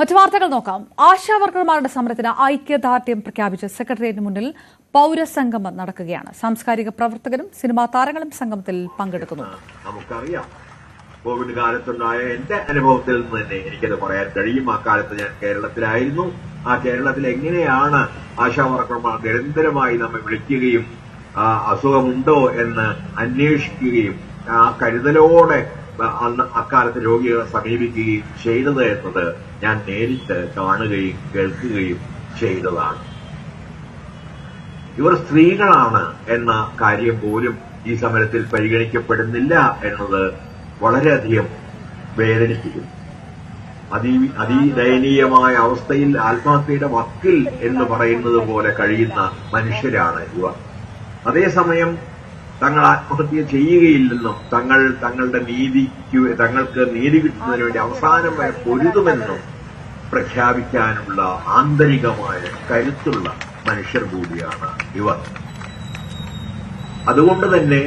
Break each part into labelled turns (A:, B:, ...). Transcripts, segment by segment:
A: മറ്റു വാർത്തകൾ നോക്കാം. ആശാവർക്കർമാരുടെ സമരത്തിന് ഐക്യദാർഢ്യം പ്രഖ്യാപിച്ച് സെക്രട്ടേറിയറ്റിന് മുന്നിൽ പൗരസംഗമം നടക്കുകയാണ്. സാംസ്കാരിക പ്രവർത്തകരും സിനിമാ താരങ്ങളും സംഗമത്തിൽ പങ്കെടുക്കുന്നുണ്ട്.
B: നമുക്കറിയാം. കോവിഡ് കാലത്തുണ്ടായ എന്റെ അനുഭവത്തിൽ നിന്ന് തന്നെ എനിക്കത് പറയാൻ കഴിയും. ആ കാലത്ത് ഞാൻ കേരളത്തിലായിരുന്നു. ആ കേരളത്തിൽ എങ്ങനെയാണ് ആശാവർക്കർമാർ നിരന്തരമായി നമ്മെ വിളിക്കുകയും അസുഖമുണ്ടോ എന്ന് അന്വേഷിക്കുകയും ആ കരുതലോടെ അന്ന് അക്കാലത്ത് രോഗികളെ സമീപിക്കുകയും ചെയ്തത് എന്നത് ഞാൻ നേരിട്ട് കാണുകയും കേൾക്കുകയും ചെയ്തതാണ്. ഇവർ സ്ത്രീകളാണ് എന്ന കാര്യം പോലും ഈ സമരത്തിൽ പരിഗണിക്കപ്പെടുന്നില്ല എന്നത് വളരെയധികം വേദനിപ്പിക്കുന്നു. അതി അതിദയനീയമായ അവസ്ഥയിൽ ആത്മഹത്യയുടെ വക്കിൽ എന്ന് പറയുന്നത് പോലെ കഴിയുന്ന മനുഷ്യരാണ് ഇവർ. അതേസമയം തങ്ങൾ ആത്മഹത്യ ചെയ്യുകയില്ലെന്നും തങ്ങൾ തങ്ങളുടെ നീതിക്ക് തങ്ങൾക്ക് നീതി കിട്ടുന്നതിന് വേണ്ടി അവസാനം വരെ പൊരുതുമെന്നും പ്രഖ്യാപിക്കാനുള്ള ആന്തരികമായ കരുത്തുള്ള മനുഷ്യർ കൂടിയാണ് ഇവർ. അതുകൊണ്ട് തന്നെ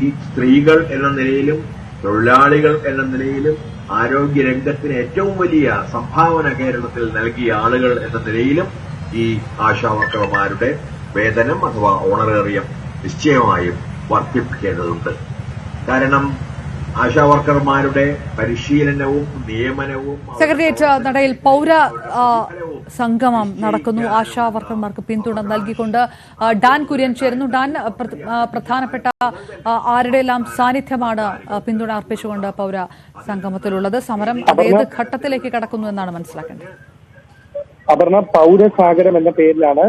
B: ഈ സ്ത്രീകൾ എന്ന നിലയിലും തൊഴിലാളികൾ എന്ന നിലയിലും ആരോഗ്യ രംഗത്തിന് ഏറ്റവും വലിയ സംഭാവന കേരളത്തിൽ നൽകിയ ആളുകൾ എന്ന നിലയിലും ഈ ആശാവർക്കർമാരുടെ വേതനം അഥവാ ഓണറേറിയം നിശ്ചയമായും വർദ്ധിപ്പിക്കേണ്ടതുണ്ട്. കാരണം ആശാവർക്കർമാരുടെ പരിശീലനവും നിയമനവും
A: സെക്രട്ടേറിയറ്റ് നടയിൽ പൗര സംഗമം നടക്കുന്നു. ആശാവർക്കർമാർക്ക് പിന്തുണ നൽകിക്കൊണ്ട് ഡാൻ കുര്യൻ ചേരുന്നു. ഡാൻ പ്രധാനപ്പെട്ട ആരുടെയെല്ലാം സാന്നിധ്യമാണ് ആ, പിന്തുണ അർപ്പിച്ചുകൊണ്ട് പൗര സംഗമത്തിലുള്ളത്? സമരം അത് ഏത് ഘട്ടത്തിലേക്ക് കടക്കുന്നു എന്നാണ് മനസ്സിലാക്കേണ്ടത്?
C: അപർണ പൗരസാഗരം എന്ന പേരിലാണ്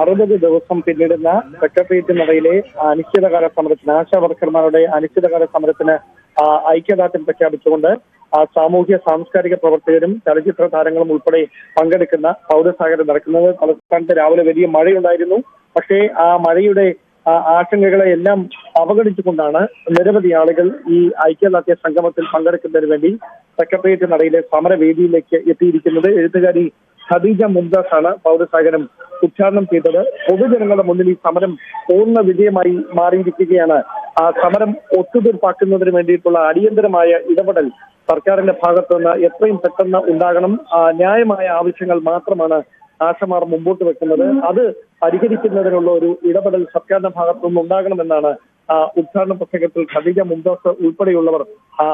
C: അറുപത് ദിവസം പിന്നിടുന്ന സെക്രട്ടേറിയറ്റ് നടയിലെ അനിശ്ചിതകാല സമരത്തിന് ആശാ വർക്കർമാരുടെ അനിശ്ചിതകാല സമരത്തിന് ഐക്യദാർഢ്യം പ്രഖ്യാപിച്ചുകൊണ്ട് സാമൂഹ്യ സാംസ്കാരിക പ്രവർത്തകരും ചലച്ചിത്ര താരങ്ങളും ഉൾപ്പെടെ പങ്കെടുക്കുന്ന പൗരസാഗരം നടക്കുന്നത് തലസ്ഥാനത്ത് രാവിലെ വലിയ മഴയുണ്ടായിരുന്നു. പക്ഷേ ആ മഴയുടെ ആശങ്കകളെ എല്ലാം അവഗണിച്ചുകൊണ്ടാണ് നിരവധി ആളുകൾ ഈ ഐക്യദാർഢ്യ സംഗമത്തിൽ പങ്കെടുക്കുന്നതിന് വേണ്ടി സെക്രട്ടേറിയറ്റ് നടയിലെ സമരവേദിയിലേക്ക് എത്തിയിരിക്കുന്നത്. എഴുത്തുകാരി ഖദീജ മുംതാസാണ് പൗരസാഗരം ഉദ്ഘാടനം ചെയ്തത്. പൊതുജനങ്ങളുടെ മുന്നിൽ ഈ സമരം പൂർണ വിജയമായി മാറിയിരിക്കുകയാണ്. ആ സമരം ഒത്തുതീർപ്പാക്കുന്നതിന് വേണ്ടിയിട്ടുള്ള അടിയന്തരമായ ഇടപെടൽ സർക്കാരിന്റെ ഭാഗത്തു നിന്ന് എത്രയും പെട്ടെന്ന് ഉണ്ടാകണം. ന്യായമായ ആവശ്യങ്ങൾ മാത്രമാണ് ആശമാർ മുമ്പോട്ട് വെക്കുന്നത്. അത് പരിഹരിക്കുന്നതിനുള്ള ഒരു ഇടപെടൽ സർക്കാരിന്റെ ഭാഗത്തു നിന്ന് ഉണ്ടാകണമെന്നാണ് ഉദ്ഘാടന പ്രസംഗത്തിൽ ഖദീജ മുംതാസ് ഉൾപ്പെടെയുള്ളവർ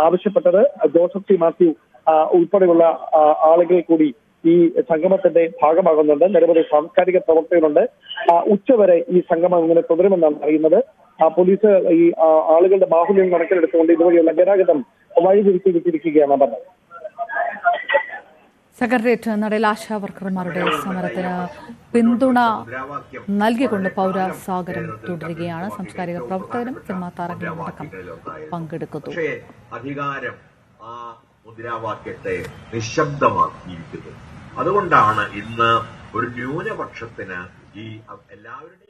C: ആവശ്യപ്പെട്ടത്. ജോസഫ് സി മാത്യു ഉൾപ്പെടെയുള്ള ആളുകൾ കൂടി ഈ സംഗമത്തിന്റെ ഭാഗമാകുന്നുണ്ട്. നിരവധി സാംസ്കാരിക പ്രവർത്തകരുണ്ട്. ആ, ഉച്ചവരെ ഈ സംഗമം ഇങ്ങനെ തുടരുമെന്നാണ് അറിയുന്നത്. ആ, പോലീസ് ഈ ആളുകളുടെ ബാഹുല്യം കണക്കിലെടുത്തുകൊണ്ട് ഇതുവഴിയുള്ള ഗതാഗതം വഴിതിരിച്ചു വിട്ടിരിക്കുകയാണ് പറഞ്ഞത്.
A: സെക്രട്ടേറിയറ്റ് നടയിൽ ആശാ വർക്കർമാരുടെ സമരത്തിന് പിന്തുണ നൽകിക്കൊണ്ട് പൗരസാഗരം തുടരുകയാണ്. സാംസ്കാരിക പ്രവർത്തകരും സിനിമാ താരങ്ങളും അടക്കം പങ്കെടുക്കുന്നു.
B: പക്ഷേ അധികാരം ആ മുദ്രാവാക്യത്തെ നിശബ്ദമാക്കിയിരിക്കുന്നു. അതുകൊണ്ടാണ് ഇന്ന് ഒരു ന്യൂനപക്ഷത്തിന് ഈ എല്ലാവരുടെയും